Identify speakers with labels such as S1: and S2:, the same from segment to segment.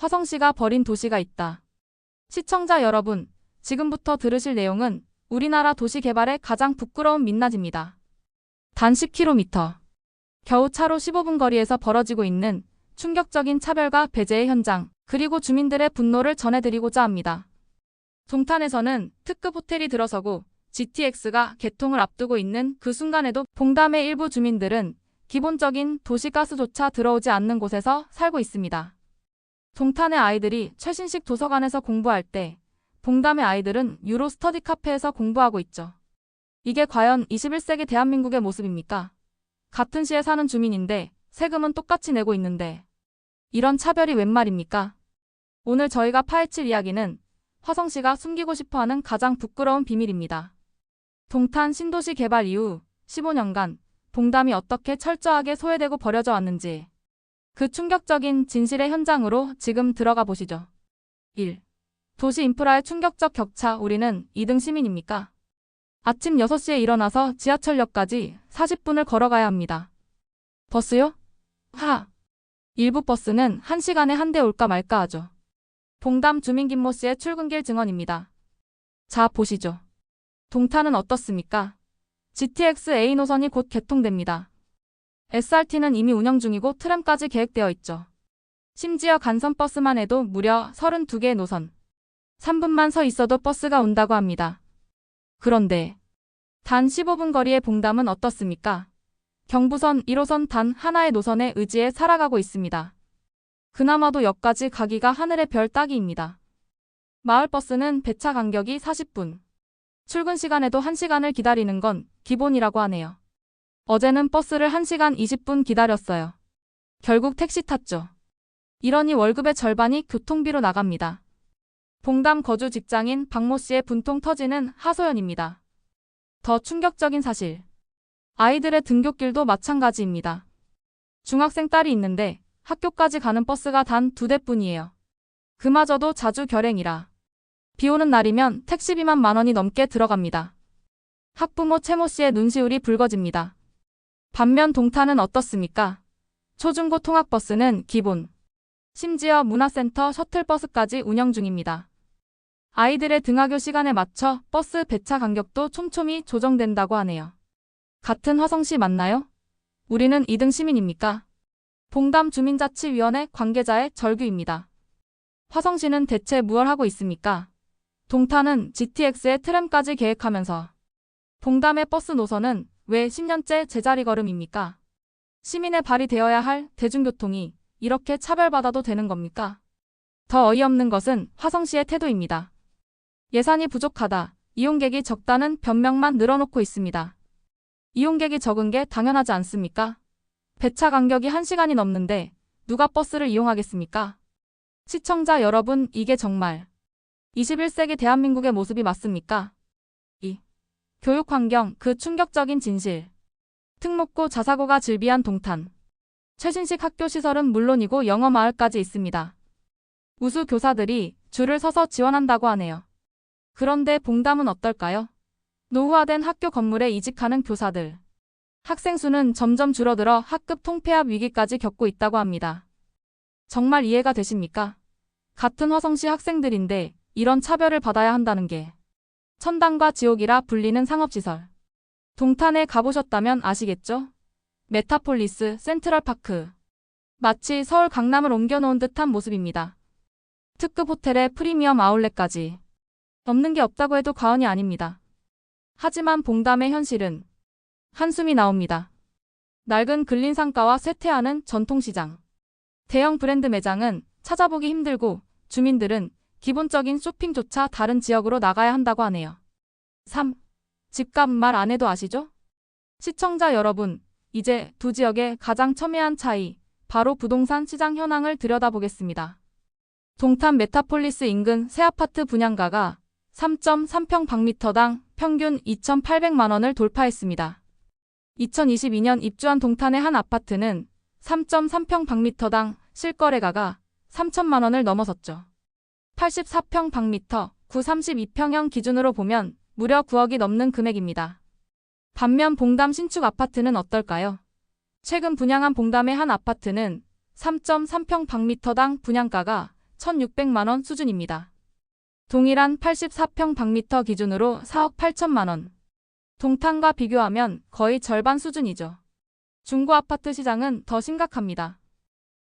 S1: 화성시가 버린 도시가 있다. 시청자 여러분, 지금부터 들으실 내용은 우리나라 도시 개발의 가장 부끄러운 민낯입니다. 단 10km. 겨우 차로 15분 거리에서 벌어지고 있는 충격적인 차별과 배제의 현장, 그리고 주민들의 분노를 전해드리고자 합니다. 동탄에서는 특급 호텔이 들어서고 GTX가 개통을 앞두고 있는 그 순간에도 봉담의 일부 주민들은 기본적인 도시가스조차 들어오지 않는 곳에서 살고 있습니다. 동탄의 아이들이 최신식 도서관에서 공부할 때 봉담의 아이들은 유로 스터디 카페에서 공부하고 있죠. 이게 과연 21세기 대한민국의 모습입니까? 같은 시에 사는 주민인데 세금은 똑같이 내고 있는데 이런 차별이 웬 말입니까? 오늘 저희가 파헤칠 이야기는 화성시가 숨기고 싶어하는 가장 부끄러운 비밀입니다. 동탄 신도시 개발 이후 15년간 봉담이 어떻게 철저하게 소외되고 버려져 왔는지 그 충격적인 진실의 현장으로 지금 들어가 보시죠. 1. 도시 인프라의 충격적 격차 우리는 2등 시민입니까? 아침 6시에 일어나서 지하철역까지 40분을 걸어가야 합니다. 버스요? 하. 일부 버스는 1시간에 한 대 올까 말까 하죠. 봉담 주민 김모 씨의 출근길 증언입니다. 자, 보시죠. 동탄은 어떻습니까? GTX A 노선이 곧 개통됩니다. SRT는 이미 운영 중이고 트램까지 계획되어 있죠. 심지어 간선버스만 해도 무려 32개의 노선. 3분만 서 있어도 버스가 온다고 합니다. 그런데 단 15분 거리의 봉담은 어떻습니까? 경부선 1호선 단 하나의 노선에 의지해 살아가고 있습니다. 그나마도 역까지 가기가 하늘의 별 따기입니다. 마을버스는 배차 간격이 40분. 출근 시간에도 1시간을 기다리는 건 기본이라고 하네요. 어제는 버스를 1시간 20분 기다렸어요. 결국 택시 탔죠. 이러니 월급의 절반이 교통비로 나갑니다. 봉담 거주 직장인 박모 씨의 분통 터지는 하소연입니다. 더 충격적인 사실. 아이들의 등굣길도 마찬가지입니다. 중학생 딸이 있는데 학교까지 가는 버스가 단 두 대뿐이에요. 그마저도 자주 결행이라. 비 오는 날이면 택시비만 만 원이 넘게 들어갑니다. 학부모 채모 씨의 눈시울이 붉어집니다. 반면 동탄은 어떻습니까? 초중고 통학버스는 기본. 심지어 문화센터 셔틀버스까지 운영 중입니다. 아이들의 등하교 시간에 맞춰 버스 배차 간격도 촘촘히 조정된다고 하네요. 같은 화성시 맞나요? 우리는 2등 시민입니까? 봉담 주민자치위원회 관계자의 절규입니다. 화성시는 대체 무얼 하고 있습니까? 동탄은 GTX의 트램까지 계획하면서 봉담의 버스 노선은 왜 10년째 제자리 걸음입니까? 시민의 발이 되어야 할 대중교통이 이렇게 차별받아도 되는 겁니까? 더 어이없는 것은 화성시의 태도입니다. 예산이 부족하다, 이용객이 적다는 변명만 늘어놓고 있습니다. 이용객이 적은 게 당연하지 않습니까? 배차 간격이 1시간이 넘는데 누가 버스를 이용하겠습니까? 시청자 여러분, 이게 정말 21세기 대한민국의 모습이 맞습니까? 2. 교육 환경, 그 충격적인 진실. 특목고 자사고가 즐비한 동탄. 최신식 학교 시설은 물론이고 영어 마을까지 있습니다. 우수 교사들이 줄을 서서 지원한다고 하네요. 그런데 봉담은 어떨까요? 노후화된 학교 건물에 이직하는 교사들. 학생 수는 점점 줄어들어 학급 통폐합 위기까지 겪고 있다고 합니다. 정말 이해가 되십니까? 같은 화성시 학생들인데 이런 차별을 받아야 한다는 게 천당과 지옥이라 불리는 상업시설. 동탄에 가보셨다면 아시겠죠? 메타폴리스 센트럴파크. 마치 서울 강남을 옮겨놓은 듯한 모습입니다. 특급 호텔에 프리미엄 아울렛까지. 없는 게 없다고 해도 과언이 아닙니다. 하지만 봉담의 현실은 한숨이 나옵니다. 낡은 근린 상가와 쇠퇴하는 전통시장. 대형 브랜드 매장은 찾아보기 힘들고 주민들은 기본적인 쇼핑조차 다른 지역으로 나가야 한다고 하네요. 3. 집값 말 안 해도 아시죠? 시청자 여러분, 이제 두 지역의 가장 첨예한 차이, 바로 부동산 시장 현황을 들여다보겠습니다. 동탄 메타폴리스 인근 새 아파트 분양가가 3.3평 방미터당 평균 2,800만 원을 돌파했습니다. 2022년 입주한 동탄의 한 아파트는 3.3평 방미터당 실거래가가 3천만 원을 넘어섰죠. 84평 방미터, 932평형 기준으로 보면 무려 9억이 넘는 금액입니다. 반면 봉담 신축 아파트는 어떨까요? 최근 분양한 봉담의 한 아파트는 3.3평 방미터당 분양가가 1,600만 원 수준입니다. 동일한 84평 방미터 기준으로 4억 8천만 원. 동탄과 비교하면 거의 절반 수준이죠. 중고 아파트 시장은 더 심각합니다.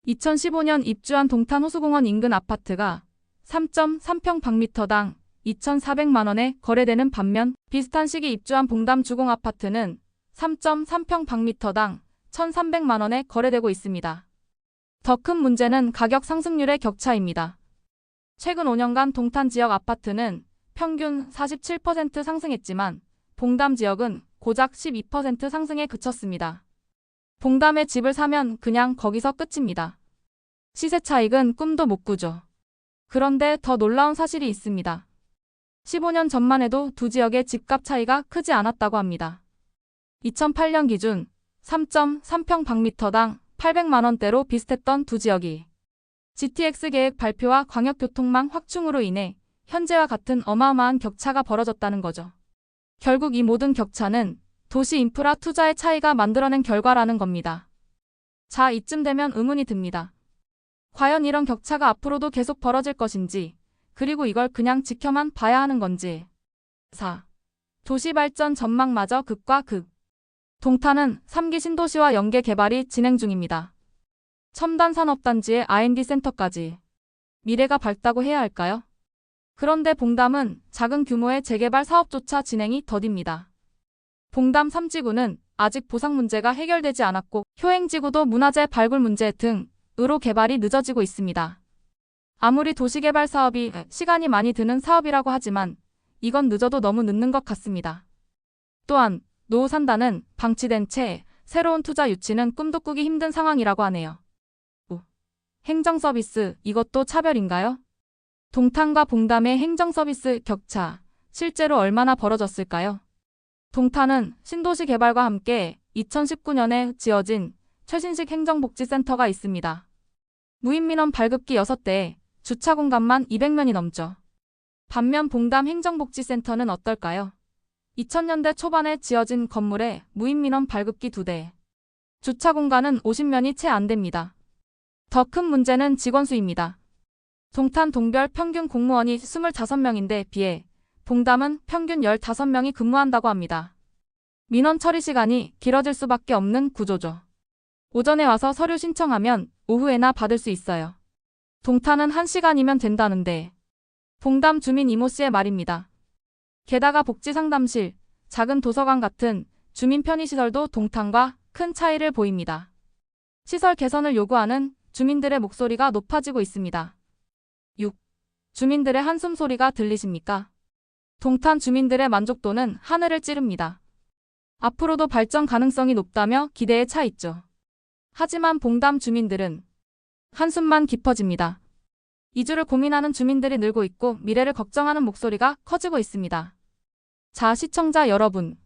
S1: 2015년 입주한 동탄 호수공원 인근 아파트가 3.3평 방미터당 2,400만 원에 거래되는 반면 비슷한 시기 입주한 봉담 주공 아파트는 3.3평 방미터당 1,300만 원에 거래되고 있습니다. 더 큰 문제는 가격 상승률의 격차입니다. 최근 5년간 동탄 지역 아파트는 평균 47% 상승했지만 봉담 지역은 고작 12% 상승에 그쳤습니다. 봉담에 집을 사면 그냥 거기서 끝입니다. 시세 차익은 꿈도 못 꾸죠. 그런데 더 놀라운 사실이 있습니다. 15년 전만 해도 두 지역의 집값 차이가 크지 않았다고 합니다. 2008년 기준 3.3평 방미터당 800만 원대로 비슷했던 두 지역이 GTX 계획 발표와 광역교통망 확충으로 인해 현재와 같은 어마어마한 격차가 벌어졌다는 거죠. 결국 이 모든 격차는 도시 인프라 투자의 차이가 만들어낸 결과라는 겁니다. 자, 이쯤 되면 의문이 듭니다. 과연 이런 격차가 앞으로도 계속 벌어질 것인지, 그리고 이걸 그냥 지켜만 봐야 하는 건지. 4. 도시 발전 전망마저 극과 극. 동탄은 3기 신도시와 연계 개발이 진행 중입니다. 첨단 산업단지의 R&D 센터까지. 미래가 밝다고 해야 할까요? 그런데 봉담은 작은 규모의 재개발 사업조차 진행이 더딥니다. 봉담 3지구는 아직 보상 문제가 해결되지 않았고 효행지구도 문화재 발굴 문제 등 으로 개발이 늦어지고 있습니다. 아무리 도시개발 사업이 시간이 많이 드는 사업이라고 하지만 이건 늦어도 너무 늦는 것 같습니다. 또한 노후 산다는 방치된 채 새로운 투자 유치는 꿈도 꾸기 힘든 상황이라고 하네요. 우. 행정 서비스 이것도 차별인가요? 동탄과 봉담의 행정 서비스 격차 실제로 얼마나 벌어졌을까요? 동탄은 신도시 개발과 함께 2019년에 지어진 최신식 행정복지센터가 있습니다. 무인민원 발급기 6대에 주차 공간만 200면이 넘죠. 반면 봉담 행정복지센터는 어떨까요? 2000년대 초반에 지어진 건물에 무인민원 발급기 2대. 주차 공간은 50면이 채 안 됩니다. 더 큰 문제는 직원 수입니다. 동탄 동별 평균 공무원이 25명인데 비해 봉담은 평균 15명이 근무한다고 합니다. 민원 처리 시간이 길어질 수밖에 없는 구조죠. 오전에 와서 서류 신청하면 오후에나 받을 수 있어요. 동탄은 1시간이면 된다는데 봉담 주민 이모 씨의 말입니다. 게다가 복지상담실, 작은 도서관 같은 주민 편의시설도 동탄과 큰 차이를 보입니다. 시설 개선을 요구하는 주민들의 목소리가 높아지고 있습니다. 6. 주민들의 한숨 소리가 들리십니까? 동탄 주민들의 만족도는 하늘을 찌릅니다. 앞으로도 발전 가능성이 높다며 기대에 차 있죠. 하지만 봉담 주민들은 한숨만 깊어집니다. 이주를 고민하는 주민들이 늘고 있고 미래를 걱정하는 목소리가 커지고 있습니다. 자, 시청자 여러분.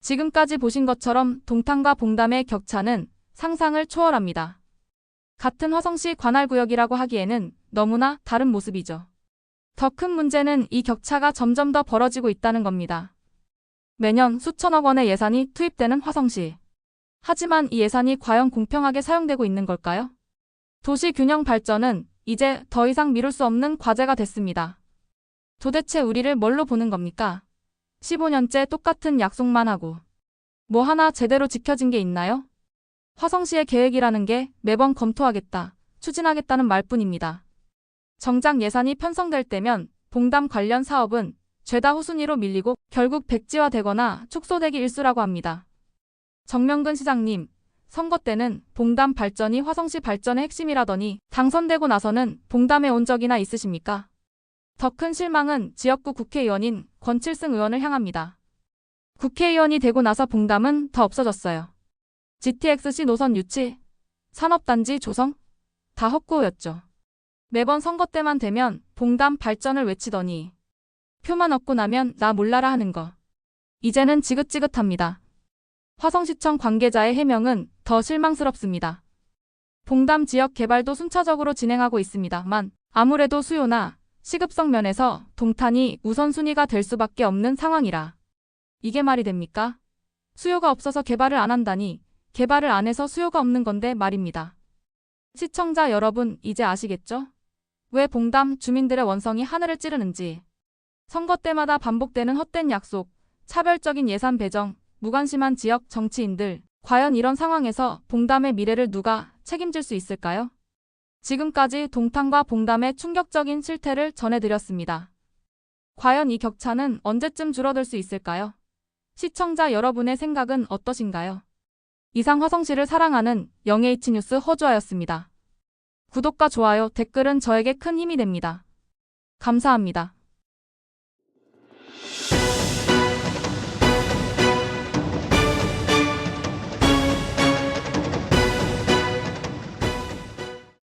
S1: 지금까지 보신 것처럼 동탄과 봉담의 격차는 상상을 초월합니다. 같은 화성시 관할구역이라고 하기에는 너무나 다른 모습이죠. 더 큰 문제는 이 격차가 점점 더 벌어지고 있다는 겁니다. 매년 수천억 원의 예산이 투입되는 화성시. 하지만 이 예산이 과연 공평하게 사용되고 있는 걸까요? 도시 균형 발전은 이제 더 이상 미룰 수 없는 과제가 됐습니다. 도대체 우리를 뭘로 보는 겁니까? 15년째 똑같은 약속만 하고 뭐 하나 제대로 지켜진 게 있나요? 화성시의 계획이라는 게 매번 검토하겠다, 추진하겠다는 말뿐입니다. 정작 예산이 편성될 때면 봉담 관련 사업은 죄다 후순위로 밀리고 결국 백지화되거나 축소되기 일수라고 합니다. 정명근 시장님, 선거 때는 봉담 발전이 화성시 발전의 핵심이라더니 당선되고 나서는 봉담에 온 적이나 있으십니까? 더 큰 실망은 지역구 국회의원인 권칠승 의원을 향합니다. 국회의원이 되고 나서 봉담은 더 없어졌어요. GTX-C 노선 유치, 산업단지 조성, 다 헛구였죠. 매번 선거 때만 되면 봉담 발전을 외치더니 표만 얻고 나면 나 몰라라 하는 거. 이제는 지긋지긋합니다. 화성시청 관계자의 해명은 더 실망스럽습니다. 봉담 지역 개발도 순차적으로 진행하고 있습니다만 아무래도 수요나 시급성 면에서 동탄이 우선순위가 될 수밖에 없는 상황이라. 이게 말이 됩니까? 수요가 없어서 개발을 안 한다니 개발을 안 해서 수요가 없는 건데 말입니다. 시청자 여러분 이제 아시겠죠? 왜 봉담 주민들의 원성이 하늘을 찌르는지. 선거 때마다 반복되는 헛된 약속, 차별적인 예산 배정, 무관심한 지역 정치인들. 과연 이런 상황에서 봉담의 미래를 누가 책임질 수 있을까요? 지금까지 동탄과 봉담의 충격적인 실태를 전해드렸습니다. 과연 이 격차는 언제쯤 줄어들 수 있을까요? 시청자 여러분의 생각은 어떠신가요? 이상 화성시를 사랑하는 영예이치 뉴스 허주아였습니다. 구독과 좋아요, 댓글은 저에게 큰 힘이 됩니다. 감사합니다.